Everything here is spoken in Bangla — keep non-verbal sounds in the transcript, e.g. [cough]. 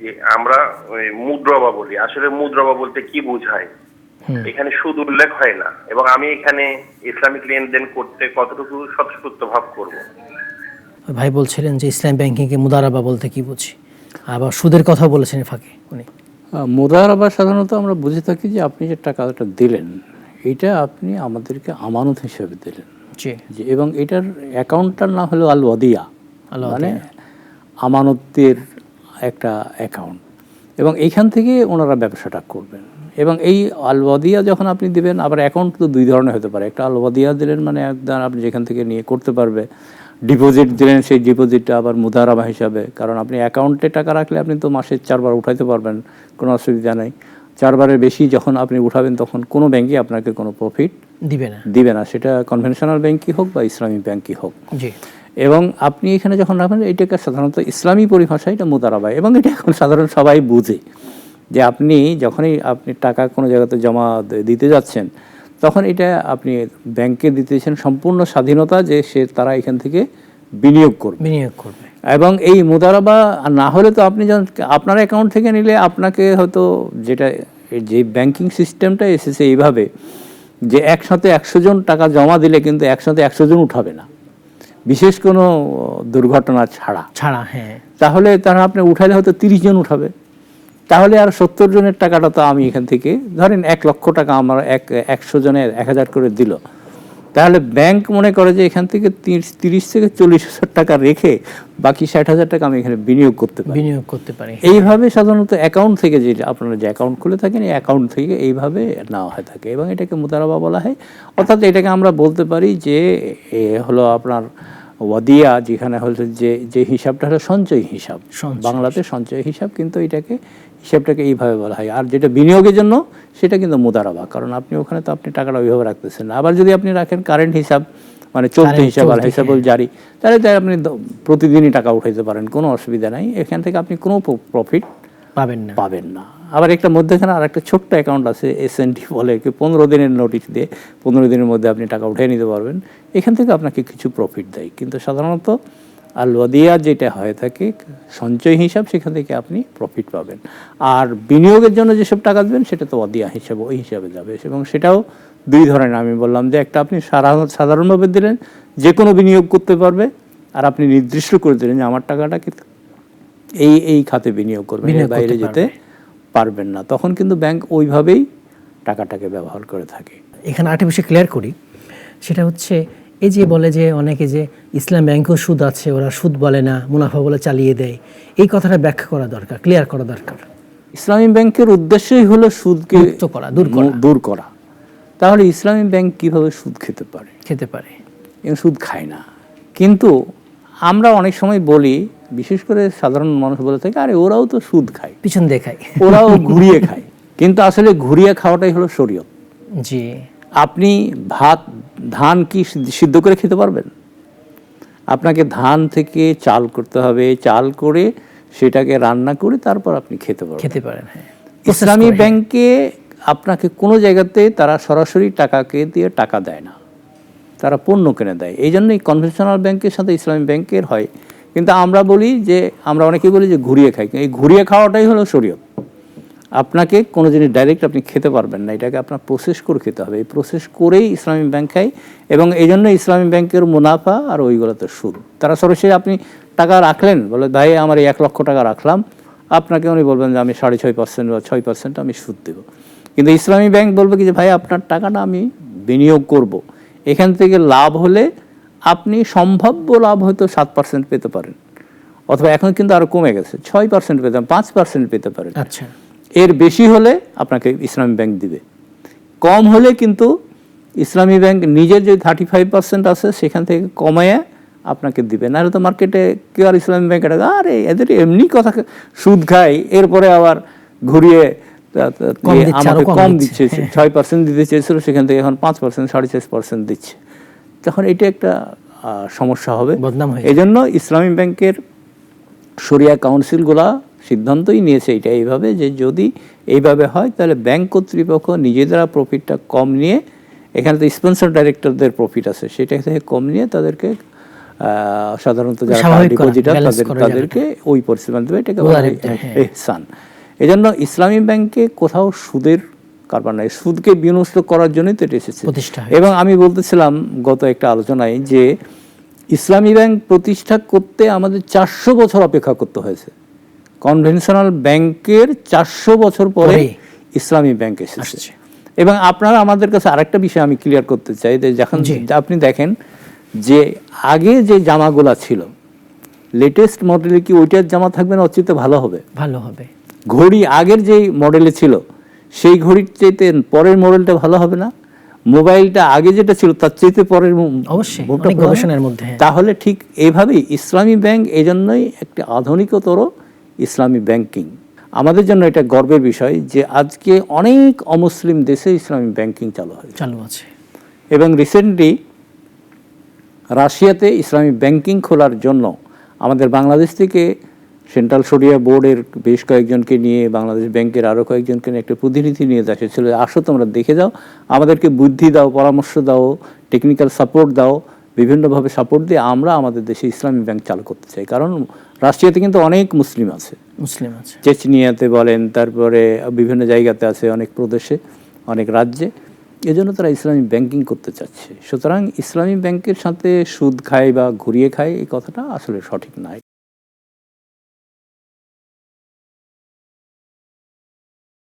যে আমরা ওই মুদ্রবা বলি। আসলে মুদ্রবা বলতে কি বোঝায়? এখানে সুদ উল্লেখ হয় না। এবং আমি এখানে ইসলামিক লেনদেন করতে কতটুকু স্বতঃস্ফূর্ত ভাব করব? ভাই বলছিলেন যে ইসলাম ব্যাংকিং ব্যাংকিংকে মুদারাবা বলতে কি বুঝি? আবার সুদের কথা বলেছেন ফাঁকে উনি। মোদারাবা সাধারণত আমরা বুঝে থাকি যে আপনি যে টাকাটা দিলেন এটা আপনি আমাদেরকে আমানত হিসেবে দিলেন। জি। যে এবং এটার অ্যাকাউন্টটার নাম হলো আল ওয়াদিয়া আল মানে আমানতের একটা অ্যাকাউন্ট এবং এইখান থেকে ওনারা ব্যবসাটা করবেন। এবং এই আলওয়াদিয়া যখন আপনি দেবেন আবার অ্যাকাউন্ট তো দুই ধরনের হতে পারে। একটা আলওয়াদিয়া দিলেন মানে একদম আপনি যেখান থেকে নিয়ে করতে পারবে। ডিপোজিট দিলেন সেই ডিপোজিটটা আবার মুদারাবা হিসাবে। কারণ আপনি অ্যাকাউন্টে টাকা রাখলে আপনি তো মাসে চারবার উঠাইতে পারবেন কোনো অসুবিধা নেই। চারবারের বেশি যখন আপনি উঠাবেন তখন কোনো ব্যাংকই আপনাকে কোনো প্রফিট দিবে না। দিবে না। সেটা কনভেনশনাল ব্যাংকই হোক বা ইসলামী ব্যাংকই হোক। জি। এবং আপনি এখানে যখন রাখবেন এটাকে সাধারণত ইসলামী পরিভাষায় এটা মুদারাবা এবং এটা এখন সাধারণ সবাই বুঝে যে আপনি যখনই আপনি টাকা কোনো জায়গাতে জমা দিতে যাচ্ছেন তখন এটা আপনি ব্যাংকে দিতেছেন সম্পূর্ণ স্বাধীনতা যে সে তারা এখান থেকে বিনিয়োগ করবে। বিনিয়োগ করবে। এবং এই মুদারাবা না হলে তো আপনি যখন আপনার অ্যাকাউন্ট থেকে নিলে আপনাকে হয়তো যেটা যে ব্যাংকিং সিস্টেমটা এসেছে এইভাবে যে একসাথে একশো জন টাকা জমা দিলে কিন্তু একসাথে একশো জন উঠাবে না। বিশেষ কোনো দুর্ঘটনা ছাড়া। ছাড়া হ্যাঁ। তাহলে তারা আপনি উঠালে হয়তো তিরিশ জন উঠাবে। তাহলে আর সত্তর জনের টাকাটা তো আমি এখান থেকে ধরেন এক লক্ষ টাকা আমার এক একশো জনের এক হাজার করে দিল। তাহলে ব্যাংক মনে করে যে এখান থেকে তিরিশ থেকে চল্লিশ হাজার টাকা রেখে বাকি ষাট হাজার টাকা আমি এখানে বিনিয়োগ করতে পারি। বিনিয়োগ করতে পারি এইভাবে সাধারণত অ্যাকাউন্ট থেকে যে আপনারা যে অ্যাকাউন্ট খুলে থাকেন এই অ্যাকাউন্ট থেকে এইভাবে নেওয়া হয়ে থাকে। এবং এটাকে মুদারাবা বলা হয়। অর্থাৎ এটাকে আমরা বলতে পারি যে এ হলো আপনার ওয়াদিয়া যেখানে হচ্ছে যে যে হিসাবটা হলো সঞ্চয় হিসাব। বাংলাতে সঞ্চয় হিসাব কিন্তু এটাকে হিসাবটাকে এইভাবে বলা হয়। আর যেটা বিনিয়োগের জন্য সেটা কিন্তু মুদারাবা। কারণ আপনি ওখানে তো আপনি টাকাটা ওইভাবে রাখতেছেন না। আবার যদি আপনি রাখেন কারেন্ট হিসাব মানে চলতি হিসাব আর চলতি, হিসাবল জারি তাহলে তাই আপনি প্রতিদিনই টাকা উঠাইতে পারেন। কোনো অসুবিধা নাই। এখান থেকে আপনি কোনো প্রফিট পাবেন না। পাবেন না। আবার একটা মধ্যেখানে আর একটা ছোট্ট অ্যাকাউন্ট আছে এস এন ডি বলে, কি পনেরো দিনের নোটিশ দিয়ে পনেরো দিনের মধ্যে আপনি টাকা উঠিয়ে নিতে পারবেন। এখান থেকে আপনাকে কিছু প্রফিট দেয়। কিন্তু সাধারণত আর লদিয়া যেটা হয়ে থাকে, সঞ্চয় হিসাব, সেখান থেকে আপনি প্রফিট পাবেন। আর বিনিয়োগের জন্য যেসব টাকা দেবেন, সেটা তো অদিয়া হিসাবে, ওই হিসাবে যাবে। এবং সেটাও দুই ধরনের। আমি বললাম যে, একটা আপনি সাধারণ, সাধারণভাবে দিলেন, যে কোনো বিনিয়োগ করতে পারবে, আর আপনি নির্দিষ্ট করে দিলেন যে, আমার টাকাটাকে এই এই খাতে বিনিয়োগ করবেন বাইরে যেতে পারবেন। না। তখন কিন্তু ব্যাংক ওইভাবেই টাকাটাকে ব্যবহার করে থাকে। এখানে আরেকটা বিষয় ক্লিয়ার করি। সেটা হচ্ছে এই যে বলে যে অনেকে যে ইসলাম ব্যাংকেও সুদ আছে ওরা সুদ বলে না মুনাফা বলে চালিয়ে দেয়। এই কথাটা ব্যাখ্যা করা দরকার ক্লিয়ার করা দরকার। ইসলামী ব্যাংকের উদ্দেশ্যই হলো সুদকে মুক্ত করা, দূর করা। দূর করা। তাহলে ইসলামী ব্যাংক কীভাবে সুদ খেতে পারে? খেতে পারে। এবং সুদ খায় না। কিন্তু আমরা অনেক সময় বলি বিশেষ করে সাধারণ মানুষ বলে থাকে আরে ওরাও তো সুদ খায়। পিছন দেখায় ওরাও [laughs] ঘুরিয়ে খায়। কিন্তু আসলে ঘুরিয়ে খাওয়াটাই হলো শরীয়ত। জি। আপনি ভাত ধান কি সিদ্ধ- সিদ্ধ করে খেতে পারবেন? আপনাকে ধান থেকে চাল করতে হবে। চাল করে সেটাকে রান্না করে তারপর আপনি খেতে পারবেন। খেতে পারেন হ্যাঁ। ইসলামী ব্যাংকে আপনাকে কোনো জায়গাতে তারা সরাসরি টাকাকে দিয়ে টাকা দেয় না। তারা পণ্য কিনে দেয়। এই জন্যই কনভেনশনাল ব্যাংকের সাথে ইসলামী ব্যাংকের হয় কিন্তু আমরা বলি যে, আমরা অনেকেই বলি যে ঘুরিয়ে খাই। এই ঘুরিয়ে খাওয়াটাই হলো শরীয়ত। আপনাকে কোনো জিনিস ডাইরেক্ট আপনি খেতে পারবেন না, এটাকে আপনার প্রসেস করে খেতে হবে। এই প্রসেস করেই ইসলামী ব্যাংক খাই এবং এই জন্য ইসলামী ব্যাংকের মুনাফা আর ওইগুলোতে সুদ। তারা সরাসরি আপনি টাকা রাখলেন, বলে, ভাই, আমার এই এক লক্ষ টাকা রাখলাম। আপনাকে উনি বলবেন যে, আমি সাড়ে ছয় পার্সেন্ট বা ছয় পার্সেন্ট আমি সুদ দেবো। কিন্তু ইসলামী ব্যাংক বলবে কি যে, ভাই, আপনার টাকাটা আমি বিনিয়োগ করব। এখান থেকে লাভ হলে আপনি সম্ভাব্য লাভ হয়তো সাত পার্সেন্ট পেতে পারেন। অথবা এখন কিন্তু আরও কমে গেছে ছয় পার্সেন্ট পেতে পারেন পাঁচ পার্সেন্ট পেতে পারেন। আচ্ছা। এর বেশি হলে আপনাকে ইসলামী ব্যাংক দিবে। কম হলে কিন্তু ইসলামী ব্যাংক নিজের যে থার্টি ফাইভ পার্সেন্ট আছে সেখান থেকে কমায় আপনাকে দিবে। নাহলে তো মার্কেটে কেউ আর ইসলামী ব্যাংক এটা আরে এদের এমনি কথা সুদ খায় এরপরে আবার ঘুরিয়ে তা- কম দিচ্ছে, আমাকে কম। দিচ্ছে ছয় পার্সেন্ট দিতে চেয়েছিল সেখান থেকে এখন পাঁচ পার্সেন্ট সাড়ে চার পার্সেন্ট দিচ্ছে। তখন এটা একটা সমস্যা হবে। এই জন্য ইসলামী ব্যাংকের শরিয়া কাউন্সিলগুলা সিদ্ধান্তই নিয়েছে এটা এইভাবে যে যদি এইভাবে হয় তাহলে ব্যাংক কর্তৃপক্ষ নিজেরা প্রফিটটা কম নিয়ে এখানে তো স্পন্সর ডাইরেক্টরদের প্রফিট আছে সেটা থেকে কম নিয়ে তাদেরকে সাধারণত যারা ডিপোজিটার তাদের তাদেরকে ওই পরিস্থিতির মাধ্যমে এটাকে হয়। এহসান। এজন্য ইসলামী ব্যাংকে কোথাও সুদের কারবার নাই। সুদকে বিনষ্ট করার জন্যই তো এটা এসেছে। প্রতিষ্ঠা এবং আমি বলতেছিলাম গত একটা আলোচনায় যে ইসলামী ব্যাংক প্রতিষ্ঠা করতে আমাদের চারশো বছর অপেক্ষা করতে হয়েছে। কনভেনশনাল ব্যাংকের চারশো বছর পরে ইসলামী ব্যাংক এসেছে। এবং আপনারা আমাদের কাছে আরেকটা বিষয় আমি ক্লিয়ার করতে চাই যে যখন। আপনি দেখেন যে আগে যে জামাগুলা ছিল লেটেস্ট মডেলে কি ওইটার জামা থাকবে না অচিতে ভালো হবে। ভালো হবে। ঘড়ি আগের যেই মডেলে ছিল সেই ঘড়ির চাইতে পরের মডেলটা ভালো হবে না মোবাইলটা আগে যেটা ছিল তার চাইতে পরের অবশ্যই? গবেষণার মধ্যে, হ্যাঁ। তাহলে ঠিক এইভাবেই ইসলামী ব্যাংক এই জন্যই একটি আধুনিকতর ইসলামী ব্যাংকিং আমাদের জন্য এটা গর্বের বিষয় যে আজকে অনেক অমুসলিম দেশে ইসলামী ব্যাংকিং চালু হয়েছে চালু আছে এবং রিসেন্টলি রাশিয়াতে ইসলামী ব্যাংকিং খোলার জন্য আমাদের বাংলাদেশ থেকে সেন্ট্রাল শরিয়া বোর্ডের বেশ কয়েকজনকে নিয়ে বাংলাদেশ ব্যাংকের আরও কয়েকজনকে নিয়ে একটা প্রতিনিধি নিয়ে এসেছিল আসো তোমরা দেখে যাও। আমাদেরকে বুদ্ধি দাও পরামর্শ দাও টেকনিক্যাল সাপোর্ট দাও বিভিন্নভাবে সাপোর্ট দিয়ে আমরা আমাদের দেশে ইসলামী ব্যাংক চালু করতে চাই। কারণ রাশিয়াতে কিন্তু অনেক মুসলিম আছে। মুসলিম আছে। চেচনিয়াতে বলেন তারপরে বিভিন্ন জায়গাতে আছে অনেক প্রদেশে অনেক রাজ্যে। এজন্য তারা ইসলামী ব্যাংকিং করতে চাচ্ছে। সুতরাং ইসলামী ব্যাংকের সাথে সুদ খায় বা ঘুরিয়ে খায় এই কথাটা আসলে সঠিক নয়।